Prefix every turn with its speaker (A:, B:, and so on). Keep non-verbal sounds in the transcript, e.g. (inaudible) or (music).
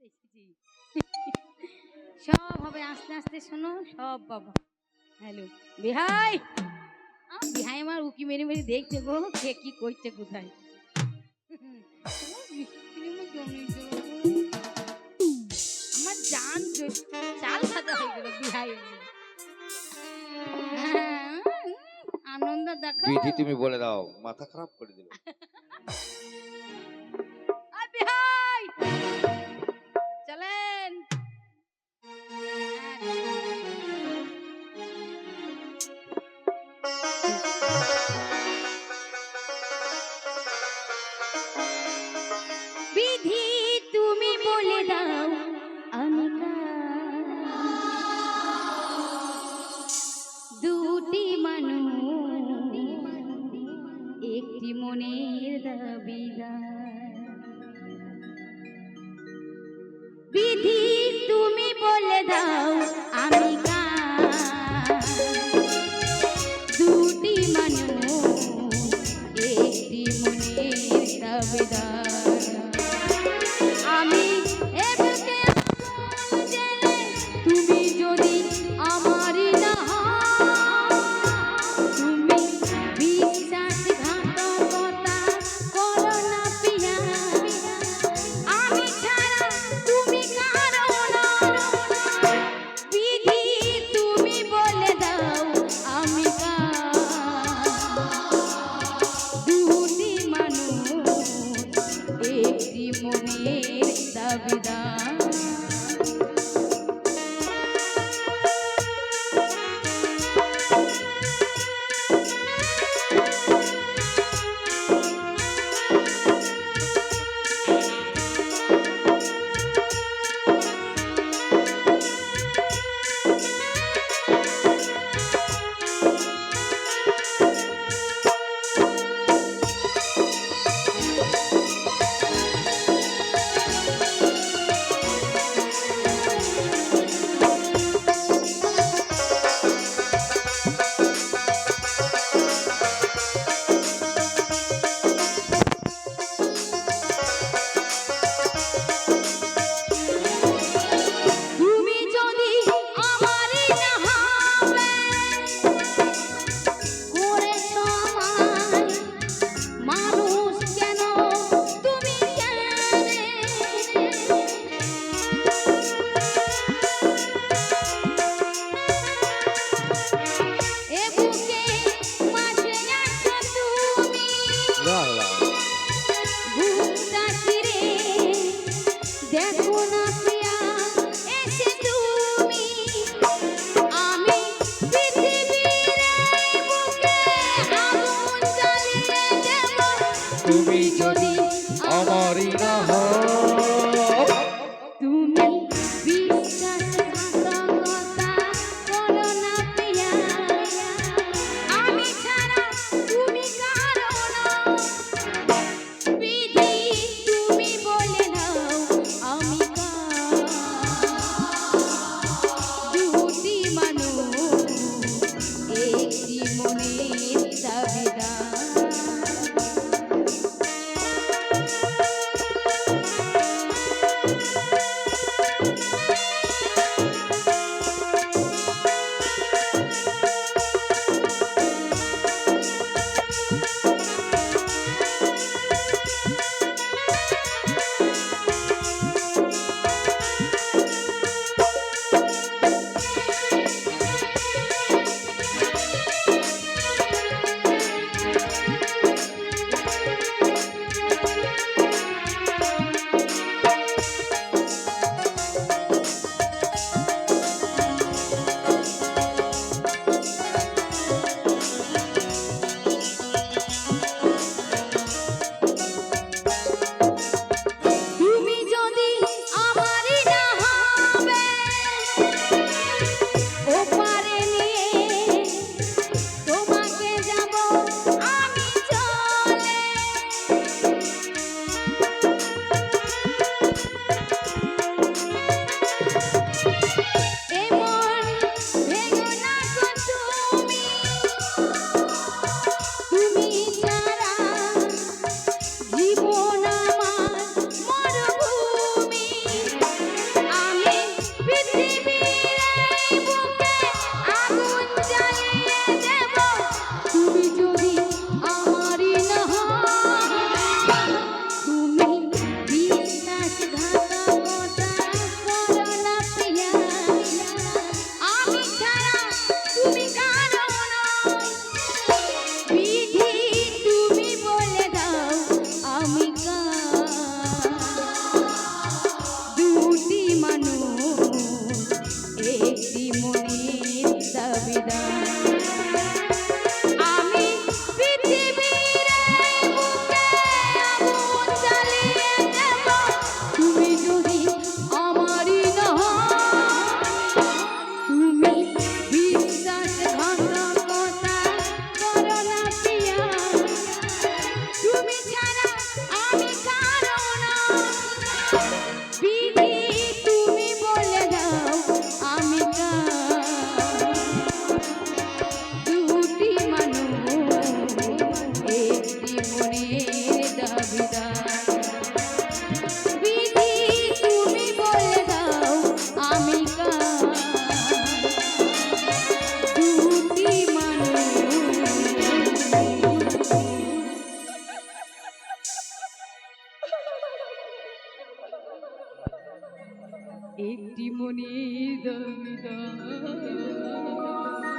A: এসেছি। (laughs) সব হবে আস্তে আস্তে শোনো সব বাবা হ্যালো বিহাই! বিহাই আমার উকি মেরে মেরে দেখছে গো কে কি করছে কোথায়? আমার জান চাল হয়ে গেল বিহাই হ্যাঁ, আনন্দ দেখো।
B: তুমি বলে দাও মাথা খারাপ করে দিল। (laughs) মনির দাবিদার।